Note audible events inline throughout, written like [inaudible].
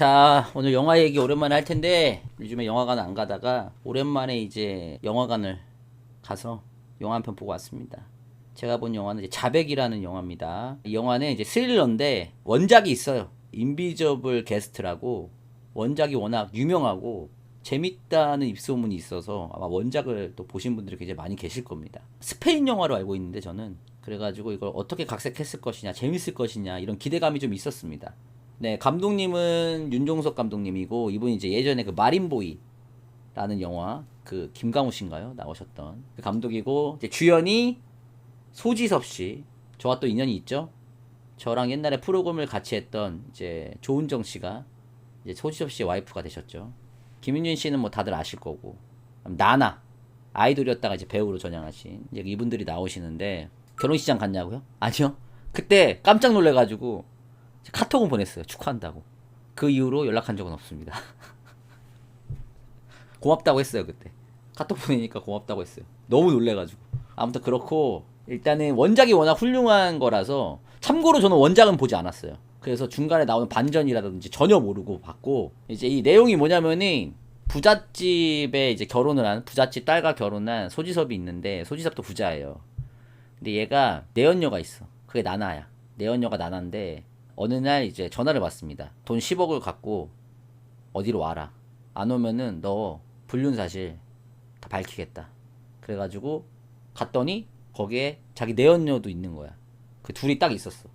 자, 오늘 영화 얘기 오랜만에 할 텐데 요즘에 영화관 안 가다가 오랜만에 이제 영화관을 가서 영화 한 편 보고 왔습니다. 제가 본 영화는 이제 자백이라는 영화입니다. 이 영화는 이제 스릴러인데 원작이 있어요. 인비저블 게스트라고 원작이 워낙 유명하고 재밌다는 입소문이 있어서 아마 원작을 또 보신 분들이 굉장히 많이 계실 겁니다. 스페인 영화로 알고 있는데 저는 그래가지고 이걸 어떻게 각색했을 것이냐, 재밌을 것이냐 이런 기대감이 좀 있었습니다. 네, 감독님은 윤종석 감독님이고 이분이 이제 예전에 그 마린보이라는 영화 그 김강우 씨인가요 나오셨던 그 감독이고 이제 주연이 소지섭 씨 저와 또 인연이 있죠. 저랑 옛날에 프로그램을 같이 했던 이제 조은정 씨가 이제 소지섭 씨의 와이프가 되셨죠. 김윤준 씨는 뭐 다들 아실 거고 나나 아이돌이었다가 이제 배우로 전향하신 이제 이분들이 나오시는데 결혼식장 갔냐고요? 아니요. 그때 깜짝 놀래가지고 카톡은 보냈어요. 축하한다고. 그 이후로 연락한 적은 없습니다. [laughs] 고맙다고 했어요 그때. 카톡 보내니까 고맙다고 했어요. 너무 놀래가지고. 아무튼 그렇고 일단은 원작이 워낙 훌륭한 거라서 참고로 저는 원작은 보지 않았어요. 그래서 중간에 나오는 반전이라든지 전혀 모르고 봤고 이제 이 내용이 뭐냐면은 부잣집에 이제 결혼을 한 부잣집 딸과 결혼한 소지섭이 있는데 소지섭도 부자예요. 근데 얘가 내연녀가 있어. 그게 나나야. 내연녀가 나나인데 어느 날 이제 전화를 받습니다. 돈 10억을 갖고 어디로 와라. 안 오면은 너 불륜 사실 다 밝히겠다. 그래가지고 갔더니 거기에 자기 내연녀도 있는 거야. 그 둘이 딱 있었어.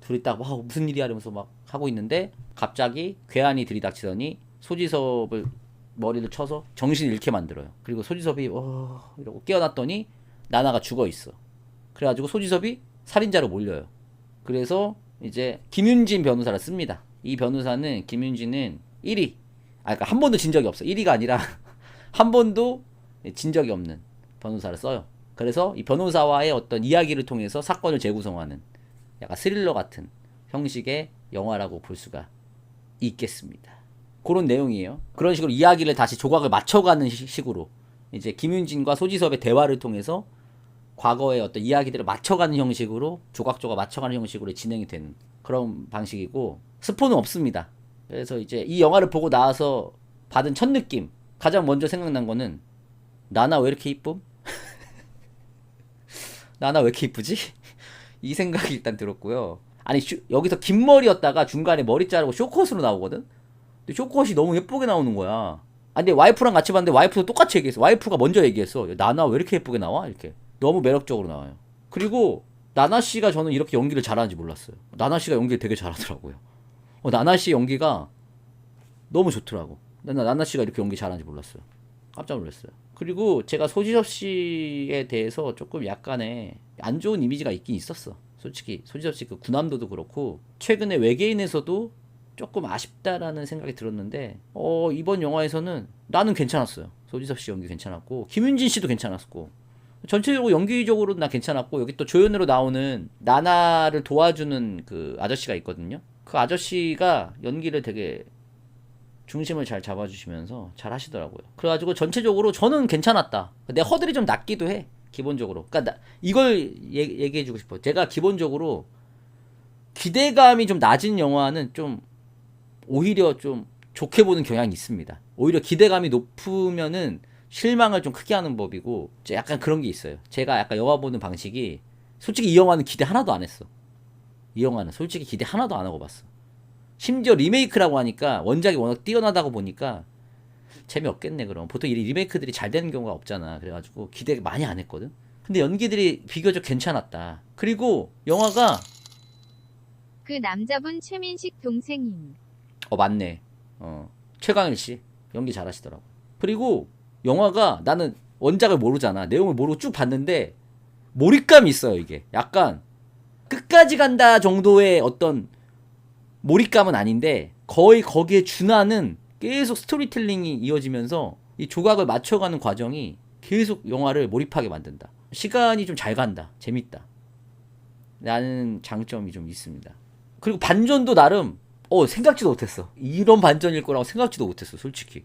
둘이 딱 와 무슨 일이야 이러면서 막 하고 있는데 갑자기 괴한이 들이닥치더니 소지섭을 머리를 쳐서 정신 잃게 만들어요. 그리고 소지섭이 어 이러고 깨어났더니 나나가 죽어 있어. 그래가지고 소지섭이 살인자로 몰려요. 그래서 이제 김윤진 변호사를 씁니다. 이 변호사는 김윤진은 1위. 아, 그러니까 한 번도 진 적이 없어. 1위가 아니라 [laughs] 한 번도 진 적이 없는 변호사를 써요. 그래서 이 변호사와의 어떤 이야기를 통해서 사건을 재구성하는 약간 스릴러 같은 형식의 영화라고 볼 수가 있겠습니다. 그런 내용이에요. 그런 식으로 이야기를 다시 조각을 맞춰가는 시- 식으로 이제 김윤진과 소지섭의 대화를 통해서 과거의 어떤 이야기들을 맞춰가는 형식으로 조각조각 맞춰가는 형식으로 진행이 되는 그런 방식이고 스포는 없습니다. 그래서 이제 이 영화를 보고 나와서 받은 첫 느낌 가장 먼저 생각난 거는 나나 왜 이렇게 이쁨? [laughs] 나나 왜 이렇게 이쁘지? [laughs] 이 생각이 일단 들었고요. 아니 슈- 여기서 긴 머리였다가 중간에 머리 자르고 쇼컷으로 나오거든. 근데 쇼컷이 너무 예쁘게 나오는 거야. 아, 근데 와이프랑 같이 봤는데 와이프도 똑같이 얘기했어. 와이프가 먼저 얘기했어. 야, 나나 왜 이렇게 예쁘게 나와? 이렇게. 너무 매력적으로 나와요. 그리고 나나 씨가 저는 이렇게 연기를 잘하는지 몰랐어요. 나나 씨가 연기를 되게 잘하더라고요. 어, 나나 씨 연기가 너무 좋더라고. 나 나나 씨가 이렇게 연기 잘하는지 몰랐어요. 깜짝 놀랐어요. 그리고 제가 소지섭 씨에 대해서 조금 약간의 안 좋은 이미지가 있긴 있었어. 솔직히 소지섭 씨그 구남도도 그렇고 최근에 외계인에서도 조금 아쉽다라는 생각이 들었는데 어 이번 영화에서는 나는 괜찮았어요. 소지섭 씨 연기 괜찮았고 김윤진 씨도 괜찮았고 전체적으로 연기적으로 나 괜찮았고 여기 또 조연으로 나오는 나나를 도와주는 그 아저씨가 있거든요. 그 아저씨가 연기를 되게 중심을 잘 잡아주시면서 잘 하시더라고요. 그래가지고 전체적으로 저는 괜찮았다. 내 허들이 좀 낮기도 해. 기본적으로. 그러니까 나- 이걸 얘- 얘기해 주고 싶어. 제가 기본적으로 기대감이 좀 낮은 영화는 좀 오히려 좀 좋게 보는 경향이 있습니다. 오히려 기대감이 높으면은 실망을 좀 크게 하는 법이고 약간 그런 게 있어요. 제가 약간 영화 보는 방식이 솔직히 이 영화는 기대 하나도 안 했어. 이 영화는 솔직히 기대 하나도 안 하고 봤어. 심지어 리메이크라고 하니까 원작이 워낙 뛰어나다고 보니까 재미없겠네 그럼 보통 이 리메이크들이 잘 되는 경우가 없잖아 그래가지고 기대 많이 안 했거든 근데 연기들이 비교적 괜찮았다 그리고 영화가 그 남자분 최민식 동생임. 어 맞네 어 최강일 씨 연기 잘하시더라고 그리고 영화가 나는 원작을 모르잖아. 내용을 모르고 쭉 봤는데 몰입감이 있어요 이게. 약간 끝까지 간다 정도의 어떤 몰입감은 아닌데 거의 거기에 준하는 계속 스토리텔링이 이어지면서 이 조각을 맞춰가는 과정이 계속 영화를 몰입하게 만든다. 시간이 좀 잘 간다. 재밌다. 라는 장점이 좀 있습니다. 그리고 반전도 나름 어 생각지도 못했어. 이런 반전일 거라고 생각지도 못했어 솔직히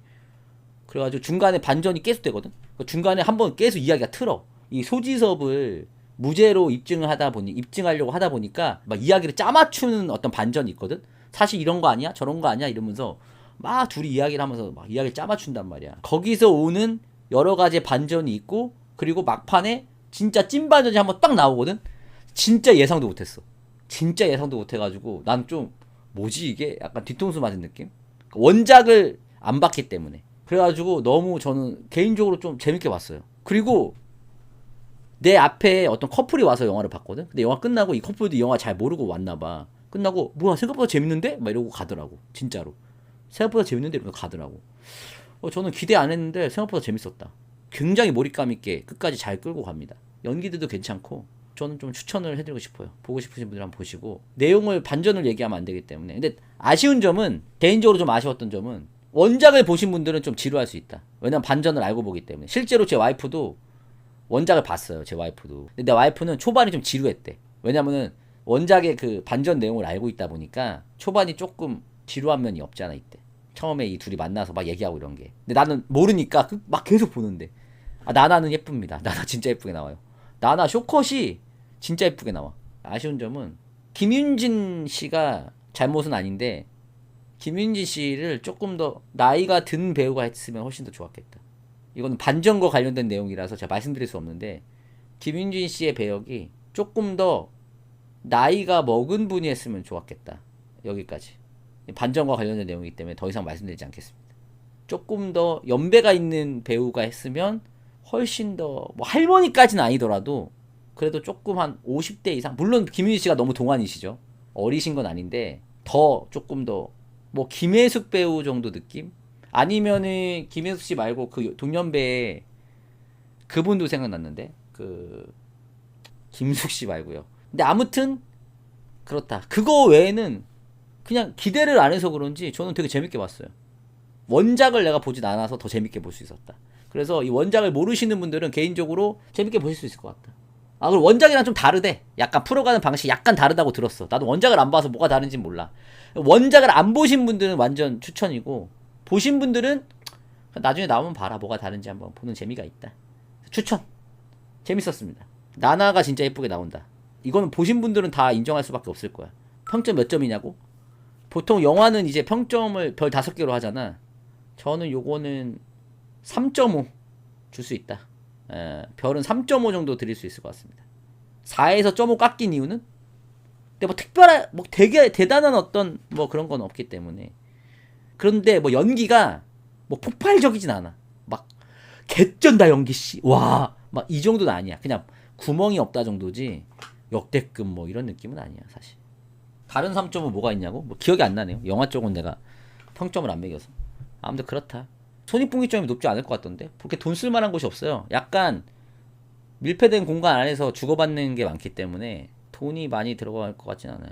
그래가지고 중간에 반전이 계속 되거든 그 중간에 한 번 계속 이야기가 틀어 이 소지섭을 무죄로 입증을 하다 보니 입증하려고 하다 보니까 막 이야기를 짜맞추는 어떤 반전이 있거든. 사실 이런 거 아니야? 저런 거 아니야? 이러면서 막 둘이 이야기를 하면서 막 이야기를 짜맞춘단 말이야. 거기서 오는 여러 가지 반전이 있고 그리고 막판에 진짜 찐 반전이 한번 딱 나오거든. 진짜 예상도 못했어. 진짜 예상도 못해가지고 난 좀 뭐지 이게 약간 뒤통수 맞은 느낌? 원작을 안 봤기 때문에 그래가지고 너무 저는 개인적으로 좀 재밌게 봤어요. 그리고 내 앞에 어떤 커플이 와서 영화를 봤거든. 근데 영화 끝나고 이 커플도 이 영화 잘 모르고 왔나 봐. 끝나고 뭐야 생각보다 재밌는데? 막 이러고 가더라고. 진짜로. 생각보다 재밌는데 이러고 가더라고. 어, 저는 기대 안 했는데 생각보다 재밌었다. 굉장히 몰입감 있게 끝까지 잘 끌고 갑니다. 연기들도 괜찮고 저는 좀 추천을 해드리고 싶어요. 보고 싶으신 분들 한번 보시고 내용을 반전을 얘기하면 안 되기 때문에 근데 아쉬운 점은 개인적으로 좀 아쉬웠던 점은 원작을 보신 분들은 좀 지루할 수 있다. 왜냐면 반전을 알고 보기 때문에 실제로 제 와이프도 원작을 봤어요. 제 와이프도. 근데 내 와이프는 초반이 좀 지루했대. 왜냐면은 원작의 그 반전 내용을 알고 있다 보니까 초반이 조금 지루한 면이 않아 있대. 처음에 이 둘이 만나서 막 얘기하고 이런 게. 근데 나는 모르니까 그- 막 계속 보는데. 아, 나나는 예쁩니다. [laughs] 나나 진짜 예쁘게 나와요. 나나 쇼컷이 진짜 예쁘게 나와. 아쉬운 점은 김윤진 씨가 잘못은 아닌데 김윤진 씨를 조금 더 나이가 든 배우가 했으면 훨씬 더 좋았겠다. 이거는 반전과 관련된 내용이라서 제가 말씀드릴 수 없는데 김윤진 씨의 배역이 조금 더 나이가 먹은 분이 했으면 좋았겠다. 여기까지. 반전과 관련된 내용이기 때문에 더 이상 말씀드리지 않겠습니다. 조금 더 연배가 있는 배우가 했으면 훨씬 더 뭐 할머니까지는 아니더라도 그래도 조금 한 50대 이상 물론 김윤희 씨가 너무 동안이시죠. 어리신 건 아닌데 더 조금 더 뭐 김혜숙 배우 정도 느낌? 아니면은 김혜숙 씨 말고 그 동년배 그분도 생각났는데 그 김숙 씨 말고요. 근데 아무튼 그렇다. 그거 외에는 그냥 기대를 안 해서 그런지 저는 되게 재밌게 봤어요. 원작을 내가 보진 않아서 더 재밌게 볼 수 있었다. 그래서 이 원작을 모르시는 분들은 개인적으로 재밌게 보실 수 있을 것 같다. 아, 그리고 원작이랑 좀 다르대. 약간 풀어가는 방식이 약간 다르다고 들었어. 나도 원작을 안 봐서 뭐가 다른지 몰라. 원작을 안 보신 분들은 완전 추천이고, 보신 분들은 나중에 나오면 봐라. 뭐가 다른지 한번 보는 재미가 있다. 추천. 재밌었습니다. 나나가 진짜 예쁘게 나온다. 이거는 보신 분들은 다 인정할 수밖에 없을 거야. 평점 몇 점이냐고? 보통 영화는 이제 평점을 별 다섯 개로 하잖아. 저는 요거는 3.5 줄 수 있다. 에, 별은 3.5 정도 드릴 수 있을 것 같습니다. 4에서 0.5 깎인 이유는? 근데 뭐 특별한, 뭐 되게 대단한 어떤 뭐 그런 건 없기 때문에. 그런데 뭐 연기가 뭐 폭발적이진 않아. 막 개쩐다 연기 씨. 와, 막 이 정도는 아니야. 그냥 구멍이 없다 정도지. 역대급 뭐 이런 느낌은 아니야, 사실. 다른 3점은 뭐가 있냐고? 뭐 기억이 안 나네요. 영화 쪽은 내가 평점을 안 매겨서. 아무튼 그렇다. 손익분기점이 높지 않을 것 같던데? 그렇게 돈 쓸만한 곳이 없어요. 약간 밀폐된 공간 안에서 주고받는 게 많기 때문에 돈이 많이 들어갈 것 같진 않아요.